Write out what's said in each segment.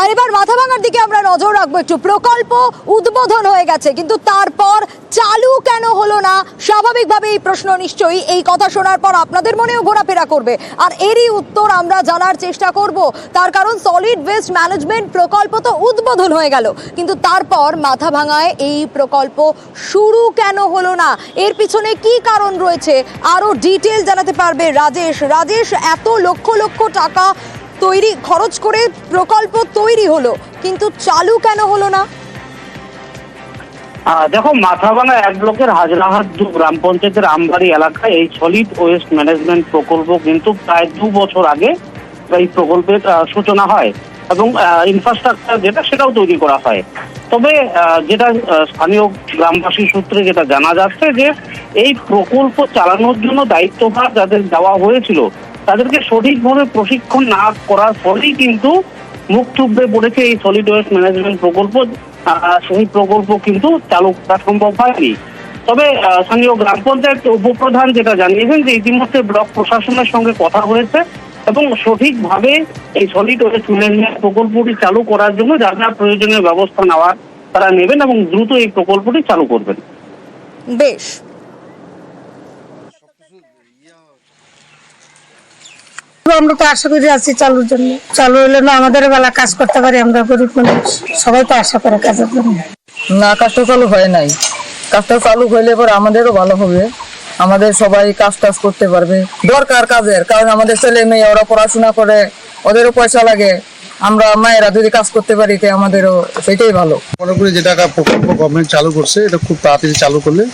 আর এবার মাথা ভাঙার দিকে আমরা নজর রাখব একটু। প্রকল্প উদ্বোধন হয়ে গেছে, কিন্তু তারপর চালু কেন হলো না? স্বাভাবিকভাবে এই প্রশ্ন নিশ্চয়ই। এই কথা শোনার পর আপনাদের মনেও ঘোরাফেরা করবে। আর এরই উত্তর আমরা জানার চেষ্টা করব। তার কারণ সলিড ওয়েস্ট ম্যানেজমেন্ট প্রকল্প তো উদ্বোধন হয়ে গেল। কিন্তু তারপর মাথা ভাঙায় এই প্রকল্প শুরু কেন হলো না? এর পিছনে কি কারণ রয়েছে? আরও ডিটেল জানাতে পারবে রাজেশ। রাজেশ, এত লক্ষ লক্ষ টাকা তৈরি, খরচ করে প্রকল্প তৈরি হলো, কিন্তু চালু কেন হলো না? দেখো, মাথাভাঙা এক ব্লকের হাজরাহাট দু গ্রাম পঞ্চায়েতের আমবাড়ি এলাকায় এই সলিড ওয়েস্ট ম্যানেজমেন্ট প্রকল্প কিন্তু প্রায় দু বছর আগে এই প্রকল্পের সূচনা হয় এবং ইনফ্রাস্ট্রাকচার যেটা সেটাও তৈরি করা হয়। তবে যেটা স্থানীয় গ্রামবাসী সূত্রে যেটা জানা যাচ্ছে যে এই প্রকল্প চালানোর জন্য দায়িত্বভার যাদের দেওয়া হয়েছিল তাদেরকে সঠিকভাবে প্রশিক্ষণ না করার ফলেই কিন্তু মুখ থুবড়ে পড়েছে এই সলিড ওয়েস্ট ম্যানেজমেন্ট প্রকল্প। সেই প্রকল্প কিন্তু চালু করা সম্ভব হয়নি। তবে স্থানীয় গ্রাম পঞ্চায়েত উপপ্রধান যেটা জানিয়েছেন যে ইতিমধ্যে ব্লক প্রশাসনের সঙ্গে কথা হয়েছে এবং সঠিকভাবে এই সলিড ওয়েস্ট ম্যানেজমেন্ট প্রকল্পটি চালু করার জন্য যা যা প্রয়োজনীয় ব্যবস্থা নেওয়ার তারা নেবেন এবং দ্রুত এই প্রকল্পটি চালু করবেন। বেশ। আমরা তো আশা করি আছি চালুর জন্য। চালু হলে না আমাদের বেলা কাজ করতে পারি আমরা গরিব মানুষ। সবাই তো আশা করে কাজের জন্য। না কাজটা চালু হয় নাই। কাজটা চালু হইলে পরে আমাদেরও ভালো হবে। আমাদের সবাই কাজ টাজ করতে পারবে। দরকার কাজের কারণ আমাদের ছেলে মেয়ে ওরা পড়াশোনা করে ওদেরও পয়সা লাগে। আমরা মায়েরা যদি কাজ করতে পারি তে আমাদেরও সেটাই ভালো। মনে করি যে টাকা প্রকল্প গভর্নমেন্ট চালু করছে এটা খুব তাড়াতাড়ি চালু করলে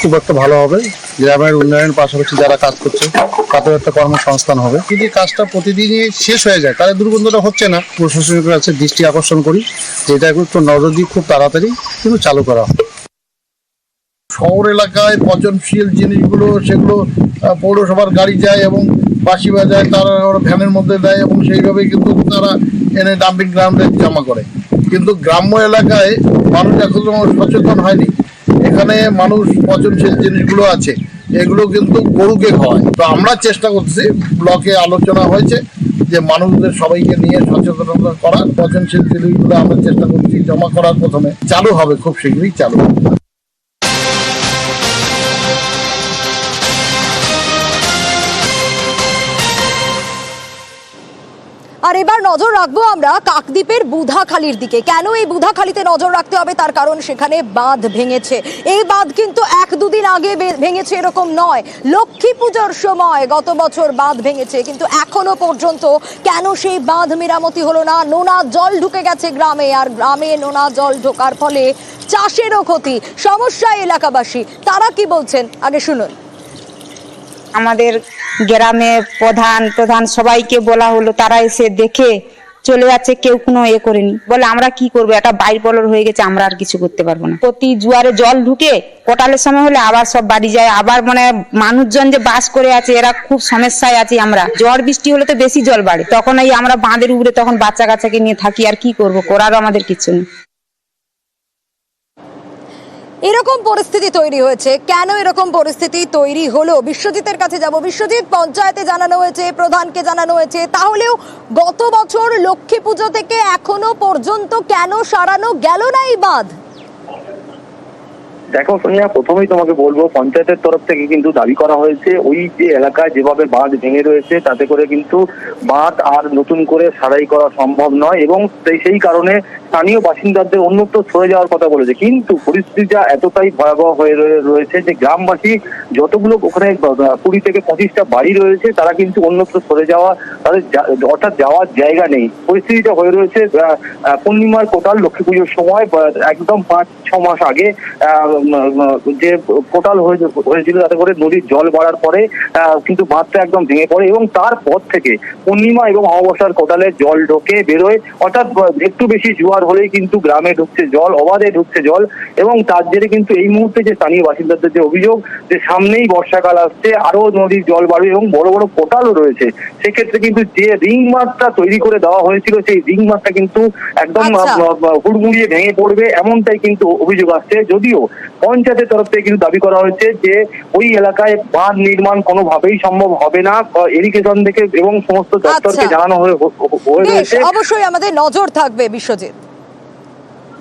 খুব একটা ভালো হবে। গ্রামের উন্নয়নের পাশাপাশি যারা কাজ করছে, তাদের একটা কর্মসংস্থান হবে। যদি কাজটা প্রতিদিনই শেষ হয়ে যায়, তাহলে দুর্গন্ধটা হচ্ছে না। প্রশাসনের কাছে দৃষ্টি আকর্ষণ করি, যে এটা একটু নজর দিয়ে খুব তাড়াতাড়ি কিন্তু চালু করা হবে শহর এলাকায় পচনশীল জিনিসগুলো, সেগুলো পৌরসভার গাড়ি যায় এবং বাসি বাজায়, তারা ওরা ভ্যানের মধ্যে দেয় এবং সেইভাবে কিন্তু তারা এনে ডাম্পিং গ্রাউন্ডে জমা করে। কিন্তু গ্রাম্য এলাকায় মানুষ এখনও সচেতন হয়নি। এখানে মানুষ পচনশীল জিনিসগুলো আছে। এগুলো কিন্তু গরুকে খাওয়ায়। তো আমরা চেষ্টা করছি ব্লকে আলোচনা হয়েছে যে মানুষদের সবাইকে নিয়ে সচেতনতা করার পচনশীল জিনিসগুলো আমরা চেষ্টা করছি জমা করার প্রথমে। চালু হবে, খুব শীঘ্রই চালু হবে। নজর রাখব আমরা কাকদ্বীপের বুধাখালীর দিকে। কেন এই বুধাখালীতে নজর রাখতে হবে? তার কারণ সেখানে বাঁধ ভেঙেছে। এই বাঁধ কিন্তু এক দুদিন আগে ভেঙেছে এরকম নয়। লক্ষ্মী পুজোর সময় গত বছর বাঁধ ভেঙেছে, কিন্তু এখনও পর্যন্ত কেন সেই বাঁধ মেরামতি হলো না? নোনা জল ঢুকে গেছে গ্রামে, আর গ্রামে নোনা জল ঢোকার ফলে চাষেরও ক্ষতি। সমস্যা এলাকাবাসী, তারা কি বলছেন? আগে শুনুন। আমাদের গ্রামে প্রধান প্রধান সবাইকে বলা হলো, তারা এসে দেখে চলে যাচ্ছে, কেউ কোনো এ করেনি। বলে, আমরা কি করব? একটা বাইর বলর হয়ে গেছে, আমরা আর কিছু করতে পারব না। প্রতি জুয়ারে জল ঢুকে কোটালের সময় হলে আবার সব বাড়ি যায়। আবার মানে মানুষজন যে বাস করে আছে, এরা খুব সমস্যায় আছি আমরা। ঝড় বৃষ্টি হলে তো বেশি জল বাড়ে। তখন এই আমরা বাঁধের উপরে তখন বাচ্চা কাচ্চাকে নিয়ে থাকি, আর কি করব? করারও আমাদের কিছু নেই। এরকম পরিস্থিতি তৈরি হয়েছে। কেন এরকম পরিস্থিতি তৈরি হলো? বিশ্বজিতের কাছে যাব। বিশ্বজিৎ, পঞ্চায়েতে জানানো হয়েছে, প্রধানকে জানানো হয়েছে। তাহলেও গত বছর লক্ষ্মী পুজো থেকে এখনও পর্যন্ত কেন সারানো গেল না এই বাঁধ? দেখো, সোনিয়া, প্রথমেই তোমাকে বলব, পঞ্চায়েতের তরফ থেকে কিন্তু দাবি করা হয়েছে, ওই যে এলাকায় যেভাবে বাঁধ ভেঙে রয়েছে, তাতে করে কিন্তু বাঁধ আর নতুন করে সারাই করা সম্ভব নয় এবং সেই সেই কারণে স্থানীয় বাসিন্দাদের অন্যত্র সরে যাওয়ার কথা বলেছে। কিন্তু পরিস্থিতিটা এতটাই ভয়াবহ হয়ে রয়েছে যে গ্রামবাসী যতগুলো ওখানে কুড়ি থেকে পঁচিশটা বাড়ি রয়েছে, তারা কিন্তু অন্যত্র সরে যাওয়া, তাদের অর্থাৎ যাওয়ার জায়গা নেই। পরিস্থিতিটা হয়ে রয়েছে পূর্ণিমার কোটাল লক্ষ্মী পুজোর সময় একদম পাঁচ, ছ মাস আগে যে কোটাল হয়ে- হয়েছিল তাতে করে নদীর জল বাড়ার পরে কিন্তু বাঁধটা একদম ভেঙে পড়ে এবং তারপর থেকে পূর্ণিমা এবং অমাবস্যার কোটালে জল ঢোকে বেরোয়। অর্থাৎ একটু বেশি জোয়ার হলেই কিন্তু গ্রামে ঢুকছে জল অবাধে ঢুকছে জল এবং তার জেরে কিন্তু এই মুহূর্তে যে স্থানীয় বাসিন্দাদের যে অভিযোগ যে সামনেই বর্ষাকাল আসছে আরও নদীর জল বাড়বে এবং বড় বড় কোটালও রয়েছে। সেক্ষেত্রে কিন্তু যে রিং মাছটা তৈরি করে দেওয়া হয়েছিল সেই রিং মাছটা কিন্তু একদম আচ্ছা। হুড়মুড়িয়ে ভেঙে পড়বে এমনটাই কিন্তু অভিযোগ আসছে। যদিও পঞ্চায়েতের তরফ থেকে কিন্তু দাবি করা হয়েছে যে ওই এলাকায় বাঁধ নির্মাণ কোনোভাবেই সম্ভব হবে না। এরিগেশন থেকে এবং সমস্ত দপ্তরকে আচ্ছা। জানানো হয়ে রয়েছে। অবশ্যই আমাদের নজর থাকবে বিশ্বজিৎ।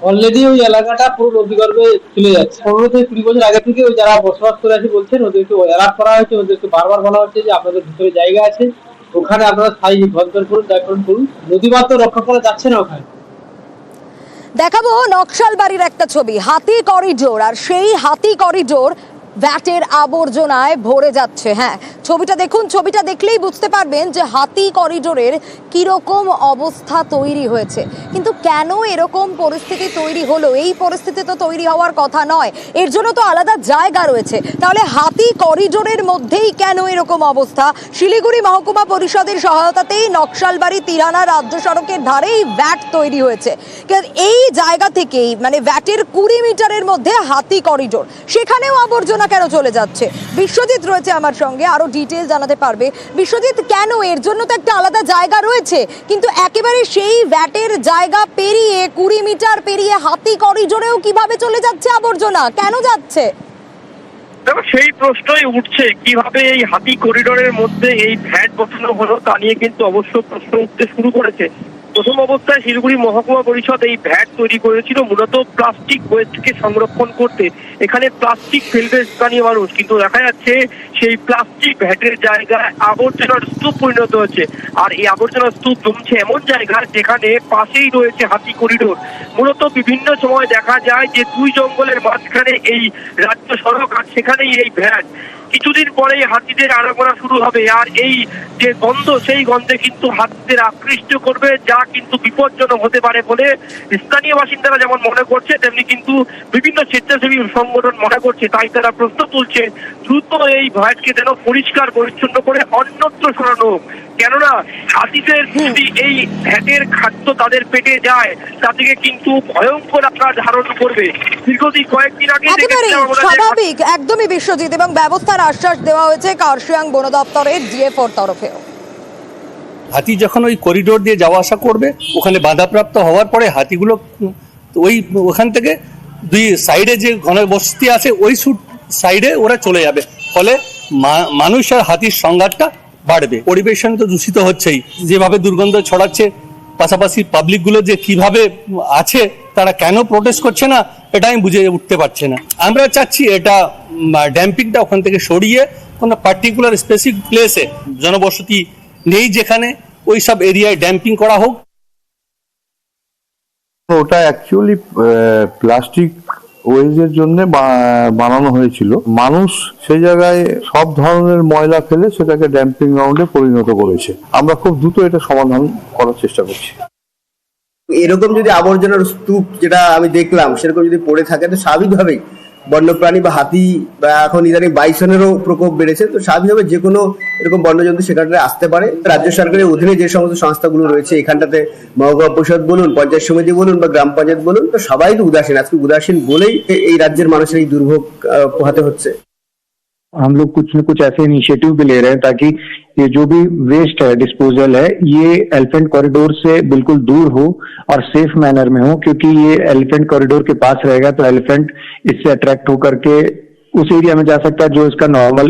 অলরেডি ওই এলাকাটা পুরো নদীগর্ভে চলে যাচ্ছে। পনেরো থেকে কুড়ি বছর আগে থেকে ওই যারা বসবাস করে আছে বলছেন, ওদেরকে অ্যালার্ট করা হয়েছে, ওদেরকে বারবার বলা হচ্ছে যে আপনাদের ভিতরে জায়গা আছে, ওখানে আপনারা স্থায়ী ঘর করুন ব্যাকরণ করুন নদীবাদ তো রক্ষা করা যাচ্ছে না ওখানে। দেখাবো নকশাল বাড়ির একটা ছবি, হাতি করিডোর, আর সেই হাতি করিডোর ভ্যাটের আবর্জনায় ভরে যাচ্ছে হ্যাঁ। ছবিটা দেখুন, ছবিটা দেখলেই বুঝতে পারবেন যে হাতি করিডোরের কীরকম অবস্থা তৈরি হয়েছে। কিন্তু কেন এরকম পরিস্থিতি তৈরি হলো? এই পরিস্থিতি তো তৈরি হওয়ার কথা নয়। এর জন্য তো আলাদা জায়গা রয়েছে। তাহলে হাতি করিডোরের মধ্যেই কেন এরকম অবস্থা? শিলিগুড়ি মহকুমা পরিষদের সহায়তাতেই নকশালবাড়ি, তিরানা রাজ্য সড়কের ধারেই ভ্যাট তৈরি হয়েছে। এই জায়গা থেকেই মানে ভ্যাটের কুড়ি মিটারের মধ্যে হাতি করিডোর, সেখানেও আবর্জনা কেন চলে যাচ্ছে? বিশ্বজিৎ রয়েছে আমার সঙ্গে, আরও ডিটেল জানাতে পারবে। বিশ্বজিৎ, কেন? এর জন্য তো একটা আলাদা জায়গা রয়েছে। কিন্তু একেবারে সেই ভ্যাটের জায়গা পেরিয়ে, কুড়ি মিটার পেরিয়ে হাতি করিডোরেও কীভাবে চলে যাচ্ছে আবর্জনা? কেন যাচ্ছে? সেই প্রশ্নই উঠছে, কীভাবে এই হাতি করিডোরের মধ্যে এই ভ্যাট বসানো হলো তা নিয়ে কিন্তু অবশ্য প্রশ্ন উঠতে শুরু করেছে। প্রথম অবস্থায় শিলিগুড়ি মহকুমা পরিষদ এই ভ্যাট তৈরি করেছিল, মূলত প্লাস্টিক ওয়েস্টকে সংরক্ষণ করতে। এখানে প্লাস্টিক ফেলবে স্থানীয় মানুষ, কিন্তু দেখা যাচ্ছে সেই প্লাস্টিক ভ্যাটের জায়গায় আবর্জনার স্তূপ পরিণত হচ্ছে। আর এই আবর্জনার স্তূপ জমছে এমন জায়গা যেখানে পাশেই রয়েছে হাতি করিডোর। মূলত বিভিন্ন সময় দেখা যায় যে দুই জঙ্গলের মাঝখানে এই রাজ্য সড়ক আর সেখানেই এই ভ্যাট। কিছুদিন পরেই হাতিদের আনাগোনা শুরু হবে, আর এই যে গন্ধ, সেই গন্ধে কিন্তু হাতিদের আকৃষ্ট করবে, যা কিন্তু বিপজ্জনক হতে পারে বলে স্থানীয় বাসিন্দারা যেমন মনে করছে তেমনি কিন্তু বিভিন্ন স্বেচ্ছাসেবী সংগঠন মনে করছে। তাই তারা প্রশ্ন তুলছে দ্রুত এই ভ্যাটকে যেন পরিষ্কার পরিচ্ছন্ন করে অন্যত্র সরানো কেননা হাতিদের যদি এই ভ্যাটের খাদ্য তাদের পেটে যায় তা থেকে কিন্তু ভয়ঙ্কর আকার ধারণ করবে। দীর্ঘদিন কয়েকদিন আগে স্বাভাবিক একদমই বিশ্বজিৎ এবং ব্যবস্থার আশ্বাস দেওয়া হয়েছে কার্শিয়াং বন দপ্তরের ডিএফওর তরফেও। হাতি যখন ওই করিডোর দিয়ে যাওয়া আসা করবে, ওখানে বাধাপ্রাপ্ত হওয়ার পরে হাতিগুলো, ওই ওখান থেকে দুই সাইডে যে ঘনবসতি আছে, ওই সাইডে ওরা চলে যাবে। ফলে মানুষ আর হাতির সংঘাতটা বাড়বে। পরিবেশন তো দূষিত হচ্ছেই। যেভাবে দুর্গন্ধ ছড়াচ্ছে, পাশাপাশি পাবলিকগুলো যে কীভাবে আছে, তারা কেন প্রোটেস্ট করছে না, এটা আমি বুঝে উঠতে পারছি না। আমরা চাচ্ছি এটা ড্যাম্পিংটা ওখান থেকে সরিয়ে কোনো পার্টিকুলার স্পেসিফিক প্লেসে জনবসতি নেই যেখানে ওই সব এরিয়ায় ড্যাম্পিং করা হোক। ওটা অ্যাকচুয়ালি প্লাস্টিক ওয়েজের জন্য বানানো হয়েছিল। মানুষ সেই জায়গায় সব ধরনের ময়লা ফেলে সেটাকে ড্যাম্পিং গ্রাউন্ডে পরিণত করেছে। আমরা খুব দ্রুত এটা সমাধান করার চেষ্টা করছি। এরকম যদি আবর্জনার স্তূপ যেটা আমি দেখলাম সেরকম যদি পড়ে থাকে তো স্বাভাবিকভাবেই বন্যপ্রাণী বা হাতি বা এখন ইদানিং বাইসনেরও প্রকোপ বেড়েছে। তো স্বাভাবিকভাবে যে কোনো এরকম বন্যজন্তু সেখানটায় আসতে পারে। রাজ্য সরকারের অধীনে যে সমস্ত সংস্থাগুলো রয়েছে, এখানটাতে মহকুমা পরিষদ বলুন, পঞ্চায়েত সমিতি বলুন বা গ্রাম পঞ্চায়েত বলুন, তো সবাই তো উদাসীন। আজকে উদাসীন বলেই এই রাজ্যের মানুষের এই দুর্ভোগ পোহাতে হচ্ছে। हम लोग कुछ न कुछ ऐसे इनिशिएटिव भी ले रहे हैं ताकि ये जो भी वेस्ट है डिस्पोजल है, ये एलिफेंट कॉरिडोर से बिल्कुल दूर हो और सेफ़ मैनर में हो, क्योंकि ये एलिफेंट कॉरिडोर के पास रहेगा तो एलिफेंट इससे अट्रैक्ट होकर के उस एरिया में जा सकता है जो इसका नॉर्मल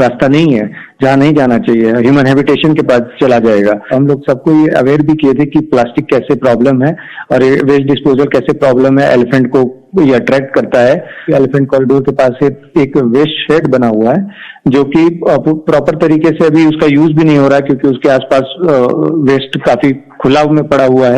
रास्ता नहीं है जहाँ नहीं जाना चाहिए। ह्यूमन हैबिटेशन के पास चला जाएगा। हम लोग सबको ये अवेयर भी किए थे कि प्लास्टिक कैसे प्रॉब्लम है और वेस्ट डिस्पोजल कैसे प्रॉब्लम है एलिफेंट को ये अट्रैक्ट करता है। एलिफेंट कॉरिडोर के पास एक, वेस्ट शेड बना हुआ है जो कि प्रॉपर तरीके से अभी उसका यूज़ भी नहीं हो रहा है क्योंकि उसके आसपास वेस्ट काफ़ी खुला में पड़ा हुआ है।